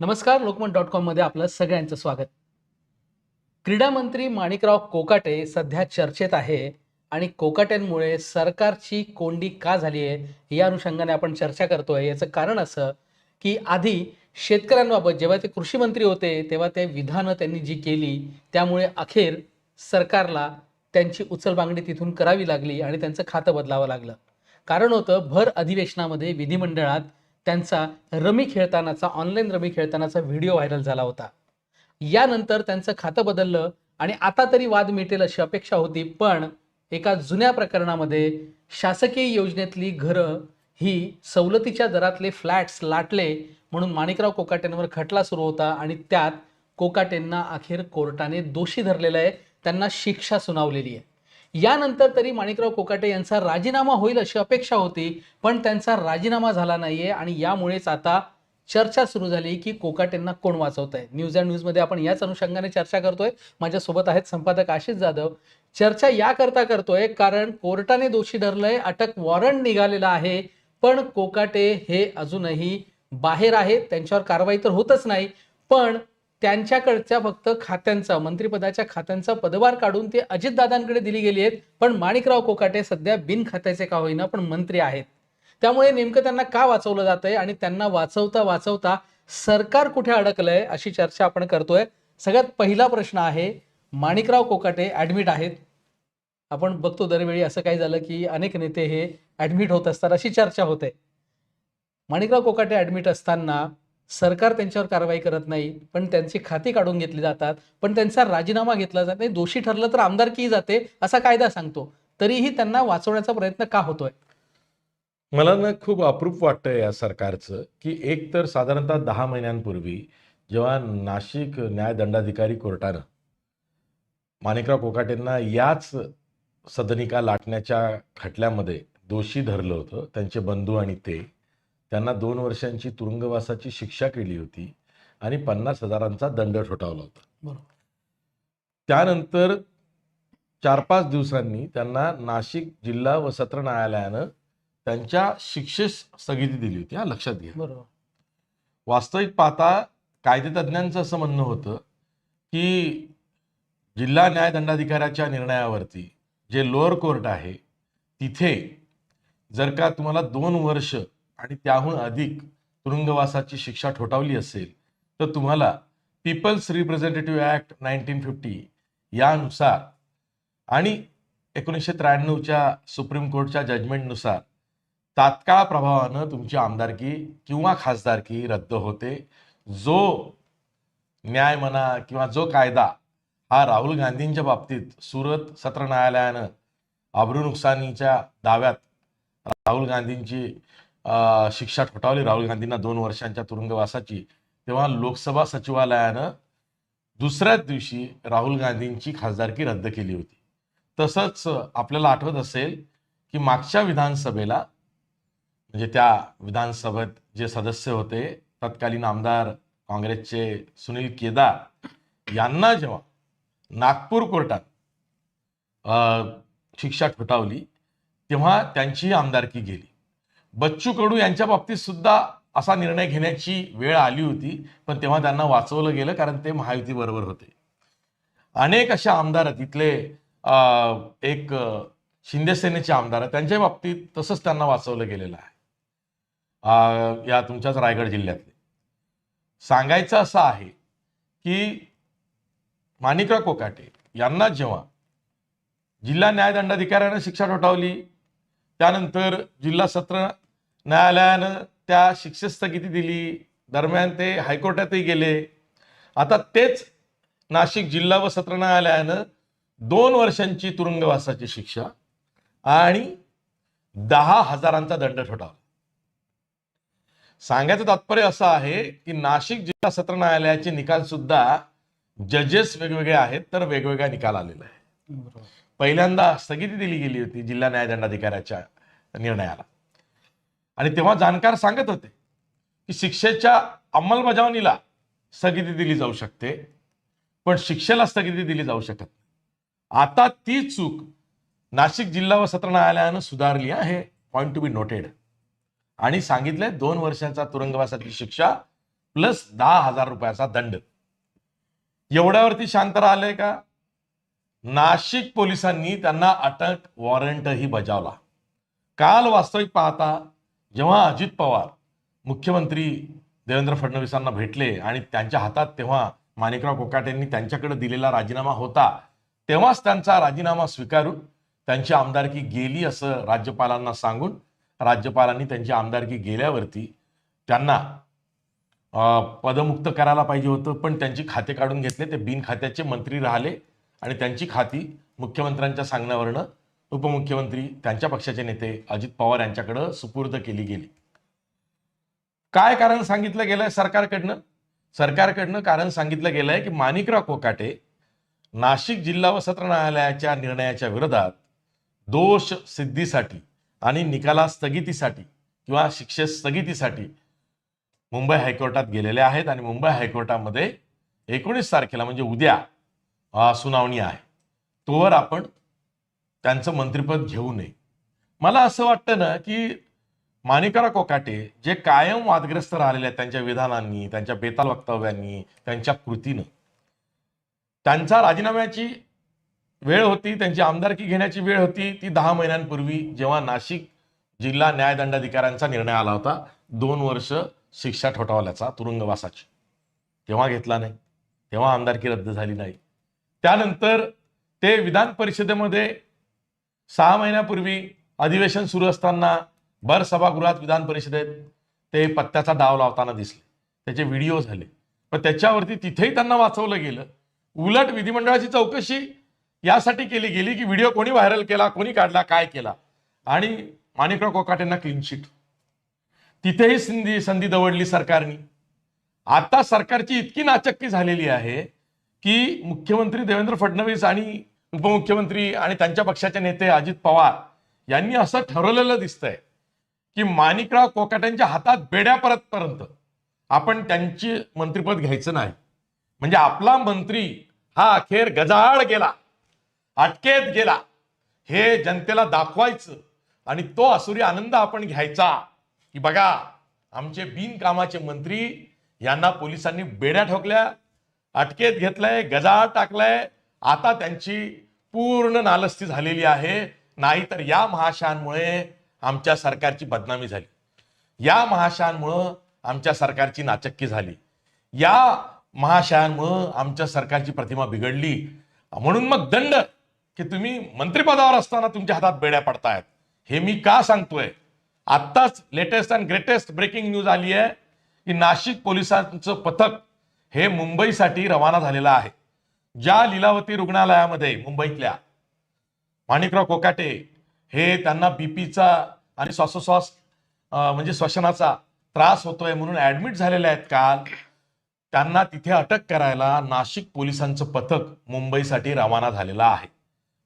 नमस्कार लोकमत डॉट कॉममध्ये आपलं सगळ्यांचं स्वागत. क्रीडा मंत्री माणिकराव कोकाटे सध्या चर्चेत आहे आणि कोकाट्यांमुळे सरकारची कोंडी का झाली आहे या अनुषंगाने आपण चर्चा करतोय. याचं कारण असं की आधी शेतकऱ्यांबाबत जेव्हा ते कृषी मंत्री होते तेव्हा ते विधानं त्यांनी जी केली त्यामुळे अखेर सरकारला त्यांची उचलबांगडी तिथून करावी लागली आणि त्यांचं खातं बदलावं लागलं. कारण होतं भर अधिवेशनामध्ये विधिमंडळात त्यांचा रमी खेळतानाचा ऑनलाईन रमी खेळतानाचा व्हिडिओ व्हायरल झाला होता. यानंतर त्यांचं खातं बदललं आणि आता तरी वाद मिटेल अशी अपेक्षा होती पण एका जुन्या प्रकरणामध्ये शासकीय योजनेतली घरं ही सवलतीच्या दरातले फ्लॅट्स लाटले म्हणून माणिकराव कोकाटेंवर खटला सुरू होता आणि त्यात कोकाटेंना अखेर कोर्टाने दोषी धरलेलं आहे त्यांना शिक्षा सुनावलेली आहे. यानंतर तरी माणिकराव कोकाटे यांचा राजीनामा होईल अशी अपेक्षा होती पण त्यांचा राजीनामा झाला नाहीये आणि यामुळेच आता चर्चा सुरू झाली की कोकाटेंना कोण वाचवत आहे न्यूज अँड न्यूजमध्ये आपण याच अनुषंगाने चर्चा करतोय. माझ्यासोबत आहेत संपादक आशिष जाधव. चर्चा याकरता करतोय कारण कोर्टाने दोषी धरलंय अटक वॉरंट निघालेला आहे पण कोकाटे हे अजूनही बाहेर आहेत. त्यांच्यावर कारवाई तर होतच नाही पण त्यांच्याकडच्या फक्त खात्यांचा मंत्रिपदाच्या खात्यांचा पदभार काढून ते अजितदादांकडे दिली गेली आहेत. पण माणिकराव कोकाटे सध्या बिन खात्याचे का होईना पण मंत्री आहेत. त्यामुळे नेमकं त्यांना का वाचवलं जात आहे आणि त्यांना वाचवता वाचवता सरकार कुठे अडकलंय अशी चर्चा आपण करतोय. सगळ्यात पहिला प्रश्न आहे माणिकराव कोकाटे ऍडमिट आहेत. आपण बघतो दरवेळी असं काही झालं की अनेक नेते हे ऍडमिट होत असतात अशी चर्चा होते. माणिकराव कोकाटे ऍडमिट असताना सरकार त्यांच्यावर कारवाई करत नाही पण त्यांची खाती काढून घेतली जातात पण त्यांचा राजीनामा घेतला जात नाही दोषी ठरलं तर आमदारकी जाते असा कायदा सांगतो. तरीही त्यांना वाचवण्याचा प्रयत्न का होतोय? मला ना खूप अप्रूप वाटतं या सरकारचं की एक तर साधारणतः दहा महिन्यांपूर्वी जेव्हा नाशिक न्यायदंडाधिकारी कोर्टानं माणिकराव कोकाटेंना याच सदनिका लाटण्याच्या खटल्यामध्ये दोषी धरलं होतं त्यांचे बंधू आणि ते त्यांना दोन वर्षांची तुरुंगवासाची शिक्षा केली होती आणि पन्नास हजारांचा दंड ठोठावला होता. बरोबर. त्यानंतर चार पाच दिवसांनी त्यांना नाशिक जिल्हा व सत्र न्यायालयानं त्यांच्या शिक्षेस स्थगिती दिली होती. हा लक्षात घ्या. बरोबर. वास्तविक पाहता कायदेतज्ञांचं असं म्हणणं होतं की जिल्हा न्यायदंडाधिकाऱ्याच्या निर्णयावरती जे लोअर कोर्ट आहे तिथे जर का तुम्हाला दोन वर्ष आणि त्याहून अधिक तुरुंगवासाची शिक्षा ठोठावली असेल तर तुम्हाला people's representative act nineteen fifty यानुसार आणि एकोणीसशे त्र्याण्णवच्या सुप्रीम कोर्टच्या जजमेंटनुसार तात्काळ प्रभावानं तुमची आमदारकी किंवा खासदारकी रद्द होते. जो न्याय म्हणा किंवा जो कायदा हा राहुल गांधींच्या बाबतीत सुरत सत्र न्यायालयानं आबरू नुकसानीच्या दाव्यात राहुल गांधींची शिक्षा ठोठावली राहुल गांधींना दोन वर्षांच्या तुरुंगवासाची. तेव्हा लोकसभा सचिवालयानं दुसऱ्याच दिवशी राहुल गांधींची खासदारकी रद्द केली होती. तसंच आपल्याला आठवत असेल की मागच्या विधानसभेला म्हणजे त्या विधानसभेत जे सदस्य होते तत्कालीन आमदार काँग्रेसचे सुनील केदार यांना जेव्हा नागपूर कोर्टात शिक्षा ठोठावली तेव्हा त्यांची आमदारकी गेली. बच्चू कडू यांच्या बाबतीत सुद्धा असा निर्णय घेण्याची वेळ आली होती पण तेव्हा त्यांना वाचवलं गेलं कारण ते महायुती बरोबर होते. अनेक अशा आमदार तिथले एक शिंदेसेनेचे शिंदे सेनेचे आमदार त्यांच्या बाबतीत तसंच त्यांना वाचवलं गेलेलं आहे. या तुमच्याच रायगड जिल्ह्यातले. सांगायचं असं आहे की माणिकराव कोकाटे यांना जेव्हा जिल्हा न्यायदंडाधिकाऱ्यानं शिक्षा ठोठावली त्यानंतर जिल्हा सत्र न्यायालयानं त्या शिक्षेस स्थगिती दिली. दरम्यान ते हायकोर्टातही गेले. आता तेच नाशिक जिल्हा व सत्र न्यायालयानं दोन वर्षांची तुरुंगवासाची शिक्षा आणि दहा हजारांचा दंड ठोठावला. सांगायचं तात्पर्य असं आहे की नाशिक जिल्हा सत्र न्यायालयाचे निकाल सुद्धा जजेस वेगवेगळे आहेत तर वेगवेगळा निकाल आलेला आहे पहिल्यांदा स्थगिती दिली गेली होती जिल्हा न्यायदंडाधिकाऱ्याच्या निर्णयाला. आणि तेव्हा जाणकार सांगत होते की शिक्षेच्या अंमलबजावणीला स्थगिती दिली जाऊ शकते पण शिक्षेला स्थगिती दिली जाऊ शकत आता ती चूक नाशिक जिल्हा व सत्र न्यायालयानं सुधारली आहे पॉईंट टू बी नोटेड आणि सांगितलंय दोन वर्षांचा तुरुंगवासाची शिक्षा प्लस दहा हजार रुपयाचा दंड. एवढ्यावरती शांत राहिलंय का? नाशिक पोलिसांनी त्यांना अटक वॉरंटही बजावला. काल वास्तविक पाहता जेव्हा अजित पवार मुख्यमंत्री देवेंद्र फडणवीसांना भेटले आणि त्यांच्या हातात तेव्हा माणिकराव कोकाटेंनी त्यांच्याकडे दिलेला राजीनामा होता तेव्हाच त्यांचा राजीनामा स्वीकारून त्यांची आमदारकी गेली असं राज्यपालांना सांगून राज्यपालांनी त्यांची आमदारकी गेल्यावरती त्यांना पदमुक्त करायला पाहिजे होतं पण त्यांची खाते काढून घेतले ते बिनखात्याचे मंत्री राहिले आणि त्यांची खाती मुख्यमंत्र्यांच्या सांगण्यावरनं उपमुख्यमंत्री त्यांच्या पक्षाचे नेते अजित पवार यांच्याकडं सुपूर्द केली गेली. काय कारण सांगितलं गेलंय सरकारकडनं? सरकारकडनं कारण सांगितलं गेलंय की माणिकराव कोकाटे नाशिक जिल्हा व सत्र न्यायालयाच्या निर्णयाच्या विरोधात दोष सिद्धीसाठी आणि निकाला स्थगितीसाठी किंवा शिक्षे स्थगितीसाठी मुंबई हायकोर्टात गेलेले आहेत आणि मुंबई हायकोर्टामध्ये एकोणीस तारखेला म्हणजे उद्या सुनावणी आहे. तोवर आपण त्यांचं मंत्रिपद घेऊ नये. मला असं वाटतं ना की माणिकराव कोकाटे जे कायम वादग्रस्त राहिलेले आहेत त्यांच्या विधानांनी त्यांच्या बेताल वक्तव्यांनी त्यांच्या कृतीनं त्यांचा राजीनाम्याची वेळ होती त्यांची आमदारकी घेण्याची वेळ होती ती दहा महिन्यांपूर्वी जेव्हा नाशिक जिल्हा न्यायदंडाधिकाऱ्यांचा निर्णय आला होता दोन वर्ष शिक्षा ठोठावल्याचा तुरुंगवासाची. तेव्हा घेतला नाही. तेव्हा आमदारकी रद्द झाली नाही. त्यानंतर ते विधान परिषदेमध्ये सहा महिन्यापूर्वी अधिवेशन सुरू असताना भर सभागृहात विधान परिषदेत ते पत्त्याचा डाव लावताना दिसले. त्याचे व्हिडिओ झाले. पण त्याच्यावरती तिथेही त्यांना वाचवलं गेलं. उलट विधिमंडळाची चौकशी यासाठी केली गेली की व्हिडिओ कोणी व्हायरल केला कोणी काढला काय केला. आणि माणिकराव कोकाटेंना क्लीन शीट तिथेही संधी संधी दवडली सरकारनी. आता सरकारची इतकी नाचक्की झालेली आहे की मुख्यमंत्री देवेंद्र फडणवीस आणि उपमुख्यमंत्री आणि त्यांच्या पक्षाचे नेते अजित पवार यांनी असं ठरवलेलं दिसतंय की माणिकराव कोकाट्यांच्या हातात बेड्या परतपर्यंत आपण त्यांची मंत्रिपद घ्यायचं नाही. म्हणजे आपला मंत्री हा अखेर गजाळ गेला अटकेत गेला हे जनतेला दाखवायचं आणि तो असुरी आनंद आपण घ्यायचा. की बघा आमचे बिनकामाचे मंत्री यांना पोलिसांनी बेड्या ठोकल्या अटकेत घेतलंय गजाळ टाकलाय. आता त्यांची पूर्ण नालस्ती झालेली आहे. नाहीतर या महाशयांमुळे आमच्या सरकारची बदनामी झाली. या महाशयांमुळं आमच्या सरकारची नाचक्की झाली. या महाशयांमुळं आमच्या सरकारची प्रतिमा बिघडली. म्हणून मग दंड की तुम्ही मंत्रिपदावर असताना तुमच्या हातात बेड्या पडतायत. हे मी का सांगतोय? आत्ताच latest and greatest breaking news आली आहे की नाशिक पोलिसांचं पथक हे मुंबईसाठी रवाना झालेलं आहे. ज्या लीलावती रुग्णालयामध्ये मुंबईतल्या माणिकराव कोकाटे हे त्यांना बीपीचा आणि श्वासोश्वास म्हणजे श्वसनाचा त्रास होतोय म्हणून ऍडमिट झालेले आहेत काल. त्यांना तिथे अटक करायला नाशिक पोलिसांचं पथक मुंबईसाठी रवाना झालेलं आहे.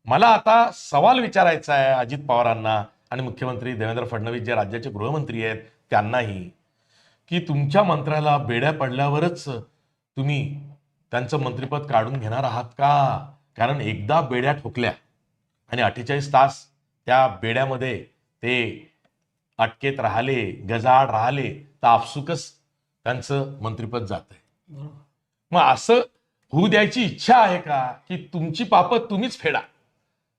मला आता सवाल विचारायचा आहे अजित पवारांना आणि मुख्यमंत्री देवेंद्र फडणवीस जे राज्याचे गृहमंत्री आहेत त्यांनाही की तुमच्या मंत्र्याला बेड्या पडल्यावरच तुम्ही त्यांचं मंत्रिपद काढून घेणार आहात का? कारण एकदा बेड्या ठोकल्या आणि अठ्ठेचाळीस तास त्या बेड्यामध्ये ते अटकेत राहिले गजाड राहिले तर आपसुकच त्यांचं मंत्रिपद जात आहे मग असं होऊ द्यायची इच्छा आहे का की तुमची पापं तुम्हीच फेडा?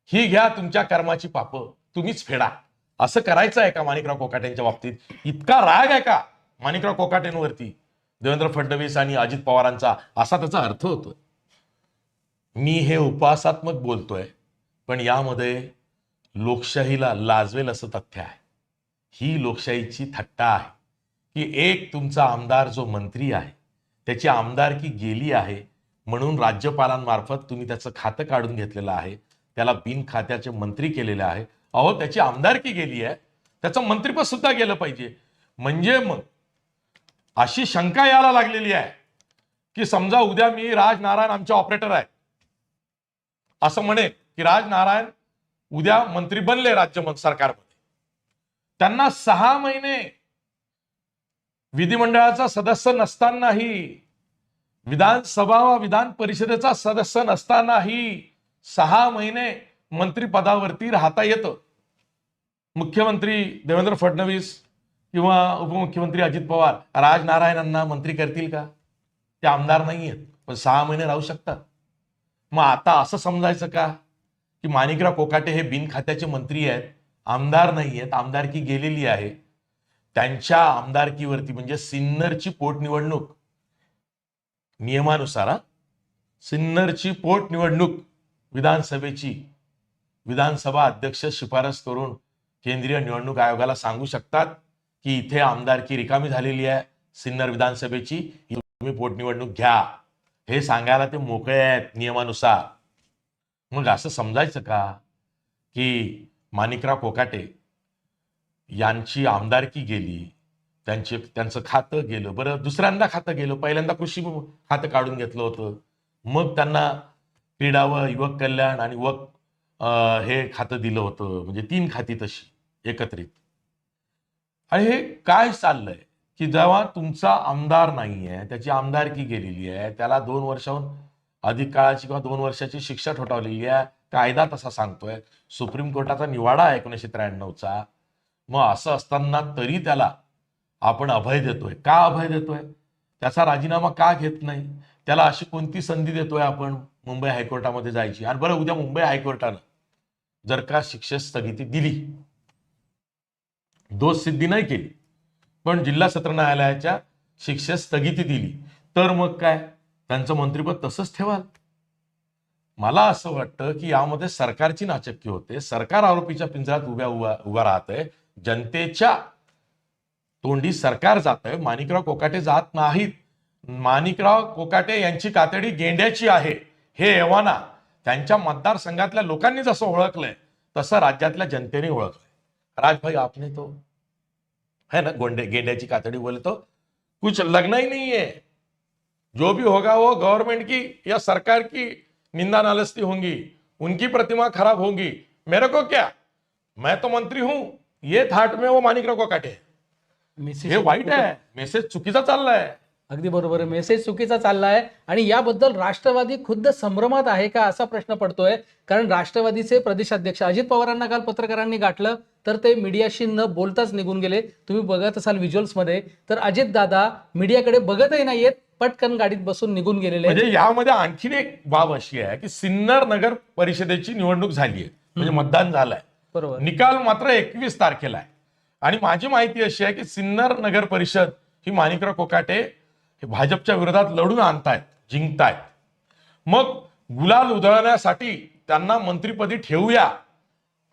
ही घ्या तुमच्या कर्माची पापं तुम्हीच फेडा. असं करायचं आहे का माणिकराव कोकाटेंच्या बाबतीत? इतका राग आहे का माणिकराव कोकाटेंवरती? देवेंद्र फडणवीस आणि अजित पवारांचा असा त्याचा अर्थ होतो मी हे उपहासात्मक बोलतोय पण यामध्ये लोकशाहीला लाजवेल असं तथ्य आहे. ही लोकशाहीची थट्टा आहे की एक तुमचा आमदार जो मंत्री आहे त्याची आमदारकी गेली आहे म्हणून राज्यपालांमार्फत तुम्ही त्याचं खातं काढून घेतलेलं आहे त्याला बिन खात्याचे मंत्री केलेले आहे. अहो त्याची आमदारकी गेली आहे. त्याचं मंत्रिपद सुद्धा गेलं पाहिजे. म्हणजे मग अशी शंका यायला लागलेली आहे की समजा उद्या मी राजनारायण आमचे ऑपरेटर आहे. असं म्हणे की राजनारायण उद्या मंत्री बनले राज्य सरकारमध्ये. त्यांना सहा महिने विधिमंडळाचा सदस्य नसतानाही विधानसभा व विधान परिषदेचा सदस्य नसतानाही सहा महिने मंत्रिपदावरती राहता येतं. मुख्यमंत्री देवेंद्र फडणवीस किंवा उपमुख्यमंत्री अजित पवार राज नारायणांना मंत्री करतील का? ते आमदार नाही आहेत पण सहा महिने राहू शकतात. मग आता असं समजायचं का? की माणिकराव कोकाटे हे बिनखात्याचे मंत्री आहेत आमदार नाही आहेत आमदारकी गेलेली आहे. त्यांच्या आमदारकीवरती म्हणजे सिन्नरची पोटनिवडणूक नियमानुसार सिन्नरची पोटनिवडणूक विधानसभेची. विधानसभा अध्यक्ष शिफारस करून केंद्रीय निवडणूक आयोगाला सांगू शकतात. की इथे आमदारकी रिकामी झालेली आहे. सिन्नर विधानसभेची. तुम्ही पोटनिवडणूक घ्या. हे सांगायला ते मोकळे आहेत नियमानुसार. मग असं समजायचं का? की माणिकराव कोकाटे यांची आमदारकी गेली. त्यांचे त्यांचं खातं गेलं. बरं दुसऱ्यांदा खातं गेलं. पहिल्यांदा कृषी खातं काढून घेतलं होतं. मग त्यांना क्रीडा व युवक कल्याण आणि युवक हे खातं दिलं होतं. म्हणजे तीन खाती तशी एकत्रित. आणि हे काय चाललंय? की जेव्हा तुमचा आमदार नाही आहे त्याची आमदारकी गेलेली आहे त्याला दोन वर्षाहून अधिक काळाची किंवा दोन वर्षाची शिक्षा ठोठावलेली आहे कायदा तसा सांगतोय. सुप्रीम कोर्टाचा निवाडा आहे एकोणीसशे त्र्याण्णवचा. मग असं असताना तरी त्याला आपण अभय देतोय. का अभय देतोय? त्याचा राजीनामा का घेत नाही? त्याला अशी कोणती संधी देतोय आपण मुंबई हायकोर्टामध्ये जायची? आणि बरं उद्या मुंबई हायकोर्टानं जर का शिक्षेत स्थगिती दिली दोष सिद्धी नाही केली. पण जिल्हा सत्र न्यायालयाच्या शिक्षेत स्थगिती दिली. तर मग काय? त्यांचं मंत्रिपद तसंच ठेवाल. मला असं वाटतं की यामध्ये सरकारची नाचक्की होते. सरकार आरोपीच्या पिंजऱ्यात उभ्या उभा उभा राहतंय. जनतेच्या तोंडी सरकार जात आहे माणिकराव कोकाटे जात नाहीत. माणिकराव कोकाटे यांची कातडी गेंड्याची आहे. हे एव्हाना त्यांच्या मतदारसंघातल्या लोकांनी जसं ओळखलंय. तसं राज्यातल्या जनतेने ओळखलंय. राजभाई आपने तो है ना गोंडे गेंड्याची कातडी बोले तो कुछ लगना ही नहीं है। जो भी होगा वो गवर्नमेंट की या सरकार की निंदा नालस्ती होंगी उनकी प्रतिमा खराब होगी। मेरे को क्या? मैं तो मंत्री हूं ये थाट में वो माणिकराव कोकाटे है. मेसेज हे वाईट आहे मेसेज चुकीचा चाललाय अगदी बरोबर आहे मेसेज चुकीचा चाललाय आणि याबद्दल राष्ट्रवादी खुद्द संभ्रमात आहे का असा प्रश्न पडतोय कारण राष्ट्रवादीचे प्रदेशाध्यक्ष अजित पवारांना काल पत्रकारांनी गाठलं तर ते मीडियाशी न बोलताच निघून गेले. तुम्ही बघत असाल व्हिज्युअल्समध्ये तर अजित दादा मीडियाकडे बघतही नाहीयेत पटकन गाडीत बसून निघून गेलेले. म्हणजे यामध्ये आणखीन एक बाब अशी आहे की सिन्नर नगर परिषदेची निवडणूक झाली आहे. म्हणजे मतदान झालंय. बरोबर. निकाल मात्र एकवीस तारखेला आहे. आणि माझी माहिती अशी आहे की सिन्नर नगर परिषद ही माणिकराव कोकाटे हे भाजपच्या विरोधात लढून आणतायत जिंकतायत. मग गुलाल उधळण्यासाठी त्यांना मंत्रिपदी ठेवूया.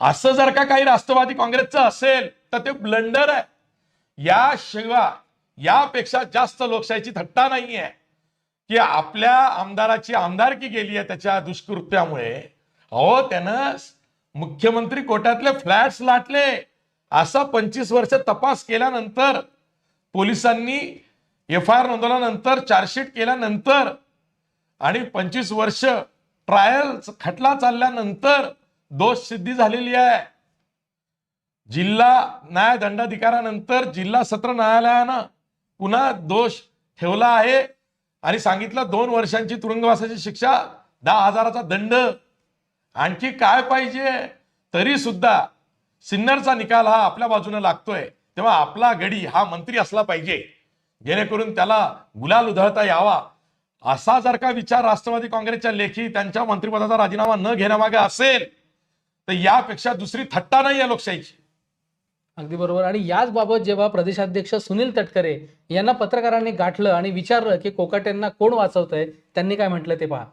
असं जर का काही राष्ट्रवादी काँग्रेसचं असेल तर ते ब्लंडर आहे. याशिवाय यापेक्षा जास्त लोकशाहीची थट्टा नाही आहे की आपल्या आमदाराची आमदारकी गेली आहे त्याच्या दुष्कृत्यामुळे. अहो त्यानं मुख्यमंत्री कोट्यातले फ्लॅट्स लाटले. असा पंचवीस वर्ष तपास केल्यानंतर पोलिसांनी एफ आय आर नोंदवल्यानंतर चार्जशीट केल्यानंतर आणि पंचवीस वर्ष ट्रायल खटला चालल्यानंतर दोष सिद्धी झालेली आहे. जिल्हा न्याय दंडाधिकाऱ्यानंतर जिल्हा सत्र न्यायालयानं पुन्हा दोष ठेवला आहे. आणि सांगितलं दोन वर्षांची तुरुंगवासाची शिक्षा दहा हजाराचा दंड. आणखी काय पाहिजे? तरी सुद्धा सिन्नरचा निकाल हा आपल्या बाजूने लागतोय. तेव्हा आपला गडी हा मंत्री असला पाहिजे. जेणेकरून त्याला गुलाल उधळता यावा. असा जर का विचार राष्ट्रवादी काँग्रेसच्या लेखी त्यांच्या मंत्रिपदाचा राजीनामा न घेण्यामागे असेल तर यापेक्षा दुसरी थट्टा नाही आहे लोकशाहीची. अगदी बरोबर. आणि याच बाबत जेव्हा प्रदेशाध्यक्ष सुनील तटकरे यांना पत्रकारांनी गाठलं आणि विचारलं की कोकाटेंना कोण वाचवतंय त्यांनी काय म्हटलं ते पहा.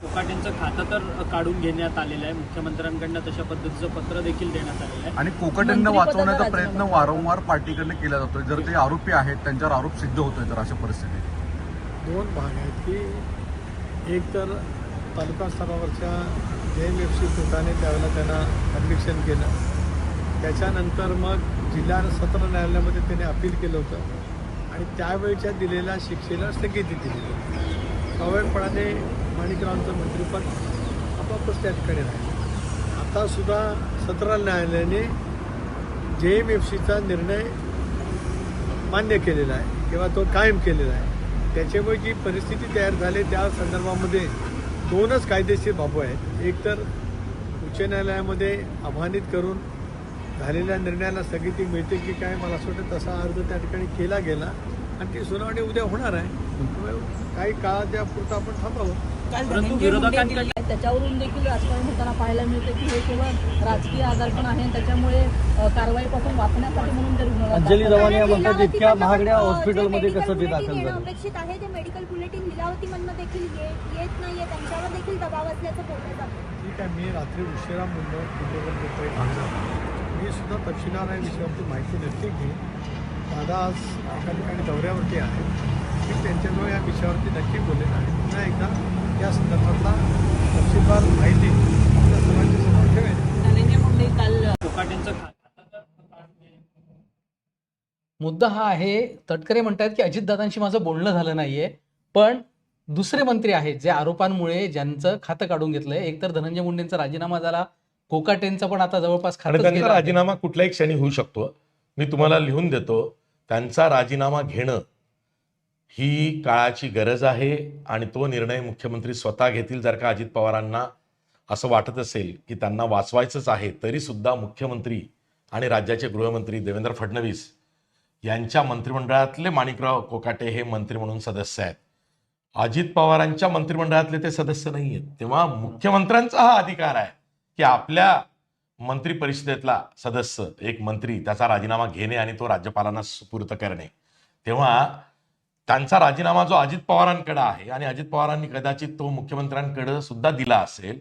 कोकाटेंचं खातं तर काढून घेण्यात आलेलं आहे. मुख्यमंत्र्यांकडनं तशा पद्धतीचं पत्र देखील देण्यात आलेलं आहे. आणि कोकटेंना वाचवण्याचा प्रयत्न वारंवार पार्टीकडनं केला जातोय. जर ते आरोपी आहेत त्यांच्यावर आरोप सिद्ध होतोय तर अशा परिस्थितीत. दोन भाग आहेत की एक तर तालुका स्तरावरच्या एम एफ सी कोर्टाने त्यावेळेला त्यांना कन्व्हिक्शन केलं. त्याच्यानंतर मग जिल्हा सत्र न्यायालयामध्ये त्याने अपील केलं होतं. आणि त्यावेळच्या दिलेल्या शिक्षेला स्थगिती दिली होती. माणिकरावांचं मंत्रिपद आपापच त्याचकडे राहिलं आतासुद्धा सत्र न्यायालयाने जे एम एफ सीचा निर्णय मान्य केलेला आहे. किंवा तो कायम केलेला आहे. त्याच्यामुळे जी परिस्थिती तयार झाली त्या संदर्भामध्ये दोनच कायदेशीर बाबू आहेत. एक तर उच्च न्यायालयामध्ये आव्हानित करून झालेल्या निर्णयाला स्थगिती मिळते की काय मला असं वाटतं तसा अर्ज त्या ठिकाणी केला गेला. आणि ती सुनावणी उद्या होणार आहे. काही काळाच्या पुरतं आपण थांबावं. परंतु विरोधकांकडे- त्याच्यावरून देखील राजकारण होताना पाहायला मिळतं की हे केवळ राजकीय आजारपण आहे आणि त्याच्यामुळे कारवाईपासून वाचण्यासाठी म्हणून ते रुग्णालयात अंजली आहेत. म्हणतात इतक्या महागड्या हॉस्पिटलमध्ये कसं ते दाखल झालं? अपेक्षित आहे. ते मेडिकल बुलेटिन लीलावतीमधनं देखील ये- येत नाहीये. त्यांच्यावर देखील दबाव असल्याचं बोललं जातं. ठीक आहे. मी रात्री उशिरा मुंबई मुंबईवर मी सुद्धा तपशिलार या विषयावरती माहिती नक्की घेईन दादा आज एका ठिकाणी दौऱ्यावरती आहे. मी त्यांच्याजवळ या विषयावरती नक्की बोलेन आणि पुन्हा एकदा या संदर्भातला तपशीलवार माहिती आपल्या सर्वांच्या समोर ठेवेन. धनंजय मुंडे काल कोकाटेंचं खातं मुद्दा हा आहे तटकरे म्हणतात की अजितदादांशी माझं बोलणं झालं नाहीये पण दुसरे मंत्री आहेत जे आरोपांमुळे ज्यांचं खातं काढून घेतलंय. एकतर धनंजय मुंडेंचा राजीनामा झाला कोकाटेंचा पण आता जवळपास राजीनामा कुठल्याही क्षणी होऊ शकतो. मी तुम्हाला लिहून देतो त्यांचा राजीनामा घेणं ही काळाची गरज आहे आणि तो निर्णय मुख्यमंत्री स्वतः घेतील जर का अजित पवारांना असं वाटत असेल की त्यांना वाचवायचंच आहे तरी सुद्धा मुख्यमंत्री आणि राज्याचे गृहमंत्री देवेंद्र फडणवीस यांच्या मंत्रिमंडळातले माणिकराव कोकाटे हे मंत्री म्हणून सदस्य आहेत. अजित पवारांच्या मंत्रिमंडळातले ते सदस्य नाही आहेत तेव्हा मुख्यमंत्र्यांचा हा अधिकार आहे की आपल्या मंत्री परिषदेतला सदस्य एक मंत्री त्याचा राजीनामा घेणे आणि तो राज्यपालांना सुपूर्त करणे. तेव्हा त्यांचा राजीनामा जो अजित पवारांकडे आहे आणि अजित पवारांनी कदाचित तो मुख्यमंत्र्यांकडे सुद्धा दिला असेल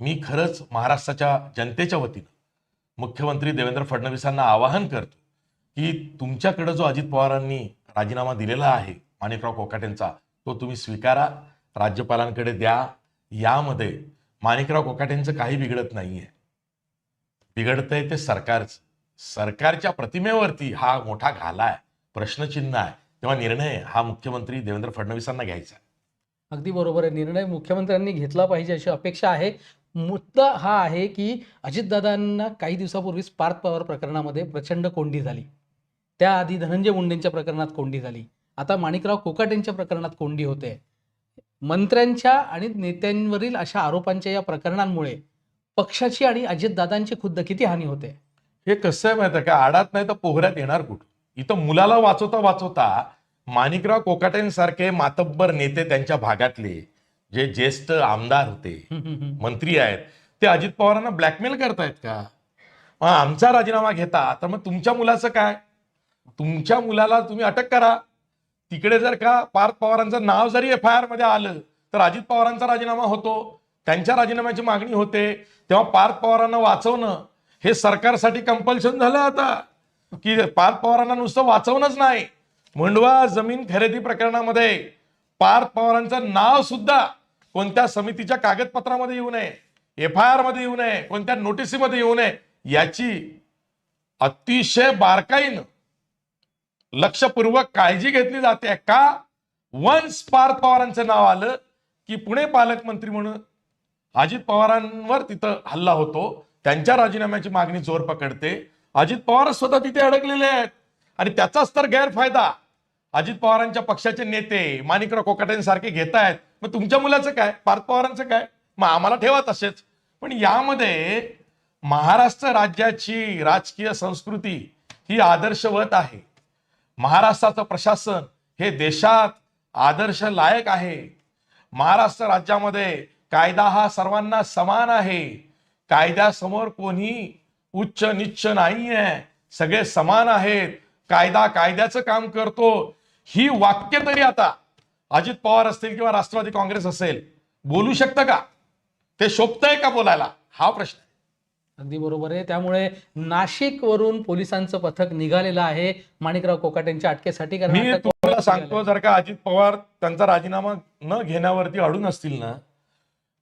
मी खरंच महाराष्ट्राच्या जनतेच्या वतीनं मुख्यमंत्री देवेंद्र फडणवीसांना आवाहन करतो की तुमच्याकडे जो अजित पवारांनी राजीनामा दिलेला आहे माणिकराव कोकाटेंचा तो तुम्ही स्वीकारा राज्यपालांकडे द्या. यामध्ये माणिकराव कोकाटेंचं काही बिघडत नाहीये. बिघडतंय ते सरकारच. सरकारच्या प्रतिमेवरती हा मोठा घाला आहे प्रश्नचिन्ह आहे. तेव्हा निर्णय हा मुख्यमंत्री देवेंद्र फडणवीसांना घ्यायचा. अगदी बरोबर आहे. निर्णय मुख्यमंत्र्यांनी घेतला पाहिजे अशी अपेक्षा आहे. मुद्दा हा आहे की अजितदादांना काही दिवसापूर्वीच पार्थ पवार प्रकरणामध्ये प्रचंड कोंडी झाली. त्याआधी धनंजय मुंडेंच्या प्रकरणात कोंडी झाली. आता माणिकराव कोकाटेंच्या प्रकरणात कोंडी होते. मंत्र्यांच्या आणि नेत्यांवरील अशा आरोपांच्या या प्रकरणांमुळे पक्षाची आणि अजितदादांची खुद्द किती हानी होते? हे कसं आहे माहिती का? आडात नाही तर पोहऱ्यात येणार कुठं? इथं मुलाला वाचवता वाचवता माणिकराव कोकाटेंसारखे मातब्बर नेते त्यांच्या भागातले जे ज्येष्ठ आमदार होते मंत्री आहेत ते अजित पवारांना ब्लॅकमेल करतायत का? मग आमचा राजीनामा घेता तर मग तुमच्या मुलाचं काय? तुमच्या मुलाला तुम्ही अटक करा. तिकडे जर का पार्थ पवारांचं नाव जरी एफ आय आरमध्ये आलं तर अजित पवारांचा राजीनामा होतो. त्यांच्या राजीनाम्याची मागणी होते. तेव्हा पार्थ पवारांना वाचवणं हे सरकारसाठी कंपल्शन झालं आता. की पार्थ पवारांना नुसतं वाचवणंच नाही. मुंडवा जमीन खरेदी प्रकरणामध्ये पार्थ पवारांचं नाव सुद्धा कोणत्या समितीच्या कागदपत्रामध्ये येऊ नये एफ आय आरमध्ये येऊ नये कोणत्या नोटिसीमध्ये येऊ नये याची अतिशय बारकाईनं लक्षपूर्वक काळजी घेतली जाते का? वन्स पार्थ पवारांचं नाव आलं की पुणे पालकमंत्री म्हणून अजित पवारांवर तिथं हल्ला होतो. त्यांच्या राजीनाम्याची मागणी जोर पकडते. अजित पवार स्वतः तिथे अडकलेले आहेत. आणि त्याचाच तर गैरफायदा. अजित पवारांच्या पक्षाचे नेते माणिकराव कोकाटेंसारखे घेत आहेत मग तुमच्या मुलाचं काय? पार्थ पवारांचं काय? मग आम्हाला ठेवा तसेच. पण यामध्ये महाराष्ट्र राज्याची राजकीय संस्कृती ही आदर्शवत आहे. महाराष्ट्राचं प्रशासन हे देशात आदर्श लायक आहे. महाराष्ट्र राज्यामध्ये कायदा हा सर्वांना समान आहे. कायद्यासमोर कोणी उच्च निच्च नाही आहे सगळे समान आहेत. कायदा कायद्याचं काम करतो. ही वाक्य तरी आता अजित पवार असतील किंवा राष्ट्रवादी काँग्रेस असेल बोलू शकतं का? ते शोभतंय का बोलायला? हा प्रश्न. अगदी बरोबर आहे. त्यामुळे नाशिक वरून पोलिसांचं पथक निघालेलं आहे. माणिकराव कोकाटेंच्या अटकेसाठी मी तुम्हाला सांगतो जर का अजित पवार त्यांचा राजीनामा न घेण्यावरती अडून असतील ना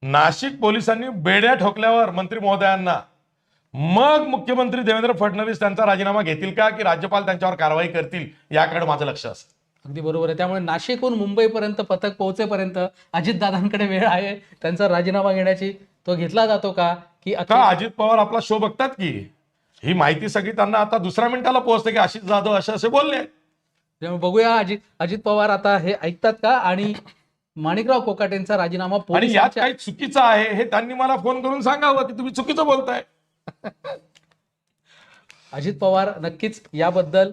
नाशिक पोलिसांनी बेड्या ठोकल्यावर मंत्री महोदयांना मग मुख्यमंत्री देवेंद्र फडणवीस त्यांचा राजीनामा घेतील का की राज्यपाल त्यांच्यावर कारवाई करतील याकडे माझं लक्ष असेल अगदी बरोबर आहे. त्यामुळे नाशिकहून मुंबईपर्यंत पथक पोहोचेपर्यंत अजितदादांकडे वेळ आहे. त्यांचा राजीनामा घेण्याची तो घेतला जातो का की अखेर- अजित पवार आपला शो बघतात की? ही माहिती सगळी त्यांना आता दुसऱ्या मिनिटाला पोहोचते की आशिष जाधव असे असे बोलले. त्यामुळे बघूया अजित अजित पवार आता हे ऐकतात का? आणि माणिकराव कोकाटेंचा राजीनामा आणि यात काही चुकीचं आहे हे त्यांनी मला फोन करून सांगावं की तुम्ही चुकीचं बोलताय. अजित पवार नक्कीच याबद्दल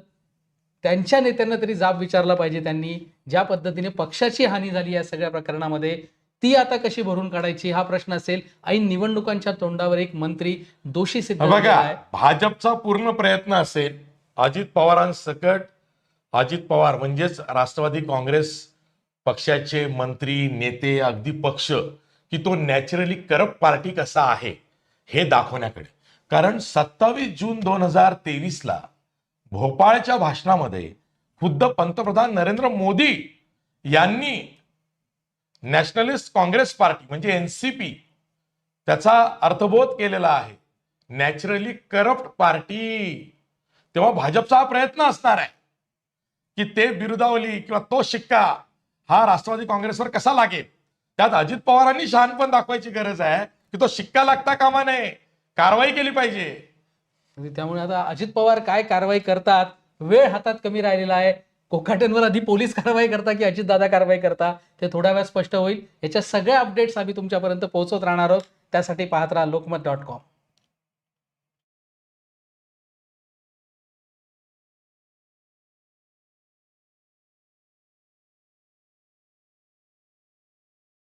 त्यांच्या नेत्यांना तरी जाब विचारला पाहिजे त्यांनी. ज्या पद्धतीने पक्षाची हानी झाली या सगळ्या प्रकरणामध्ये ती आता कशी भरून काढायची हा प्रश्न असेल. ऐन निवडणुकांच्या तोंडावर एक मंत्री दोषी सिद्ध भाजपचा पूर्ण प्रयत्न असेल अजित पवारांसकट अजित पवार म्हणजेच राष्ट्रवादी काँग्रेस पक्षाचे मंत्री नेते अगदी पक्ष की तो नॅचरली करप्ट पार्टी कसा आहे हे दाखवण्याकडे. कारण सत्तावीस जून दोन हजार तेवीसला भोपाळच्या भाषणामध्ये खुद्द पंतप्रधान नरेंद्र मोदी यांनी नॅशनलिस्ट काँग्रेस पार्टी म्हणजे एनसीपी त्याचा अर्थबोध केलेला आहे. Naturally corrupt party. तेव्हा भाजपचा हा प्रयत्न असणार आहे की ते बिरुदावली किंवा तो शिक्का हा राष्ट्रवादी काँग्रेसवर कसा लागेल? त्यात अजित पवारांनी शहाणपण दाखवायची गरज आहे की तो शिक्का लागता कामा नये. कारवाई केली पाहिजे. म्हणजे त्यामुळे आता अजित पवार काय कारवाई करतात वेळ हातात कमी राहिलेला आहे. कोकाटेंवर आधी पोलीस कारवाई करता की अजित दादा कारवाई करता? ते थोड्या वेळात स्पष्ट होईल. याच्या सगळ्या अपडेट्स आम्ही तुमच्यापर्यंत पोहोचवत राहणार आहोत. त्यासाठी पाहत राहा लोकमत डॉट कॉम